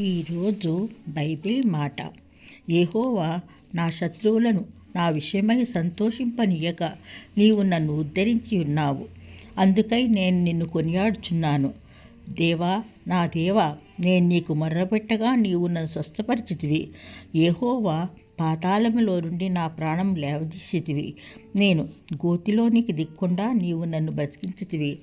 ఈరోజు బైబిల్ మాట. ఏహోవా నా శత్రువులను నా విషయమై సంతోషింపనీయక నీవు నన్ను ఉద్ధరించి ఉన్నావు. అందుకై నేను నిన్ను కొనియాడుచున్నాను. దేవా నా దేవా నేను నీకు మర్రపెట్టగా నీవు నన్ను స్వస్థపరిచితివి. ఏహోవా పాతాళములో నుండి నా ప్రాణం లేవదీసితివి. నేను గోతిలోనికి దిక్కుండా నీవు నన్ను బ్రతికించితివి.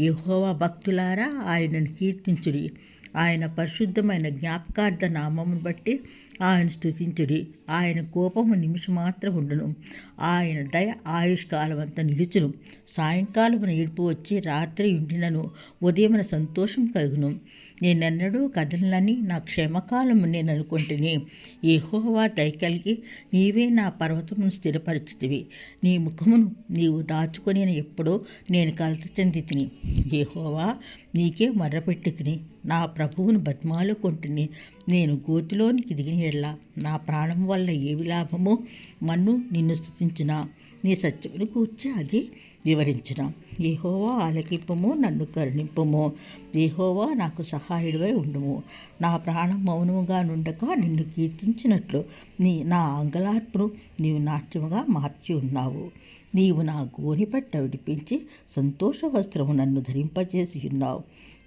యహోవా భక్తులారా ఆయనను కీర్తించుడి. ఆయన పరిశుద్ధమైన జ్ఞాపకార్థ నామమును బట్టి ఆయన స్తుతించుడి. ఆయన కోపము నిమిషం మాత్రం ఉండును. ఆయన దయ ఆయుష్కాలం అంతా నిలుచును. సాయంకాలం ఏడుపు వచ్చి రాత్రి ఉండినను. ఉదయమున సంతోషం కలుగును. నేనెన్నడూ కదలనని నా క్షేమకాలము నేను అనుకుంటుని. ఏహోవా దయ కలిగి నీవే నా పర్వతమును స్థిరపరిచితివి. నీ ముఖమును నీవు దాచుకొని ఎప్పుడో నేను కలత చెంది తిని ఏహోవా నీకే మర్రపెట్టి తిని నా ప్రభువును బతిమాలుకుంటుని. నేను గోతిలోనికి దిగిన ఎడల నా ప్రాణం వల్ల ఏవి లాభము మన్ను నిన్ను స్థుతించిన నీ సత్యమును కూర్చి అది వివరించిన. ఏహోవా ఆలకింపము నన్ను కరుణింపము. ఏహోవా నాకు సహాయుడివై ఉండుము. నా ప్రాణం మౌనముగా నుండక నిన్ను కీర్తించినట్లు నీ నా అంగలార్పును నీవు నాట్యముగా మార్చి ఉన్నావు. నీవు నా గోని పట్ట విడిపించి సంతోష వస్త్రము నన్ను ధరింపజేసి ఉన్నావు.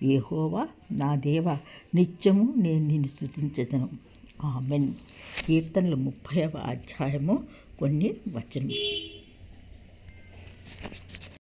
ఏహోవా నా దేవ నిత్యము నేను నిన్ను స్థుతించదను ఆమెన్. కీర్తనలు ముప్పైవ అధ్యాయము కొన్ని వచనం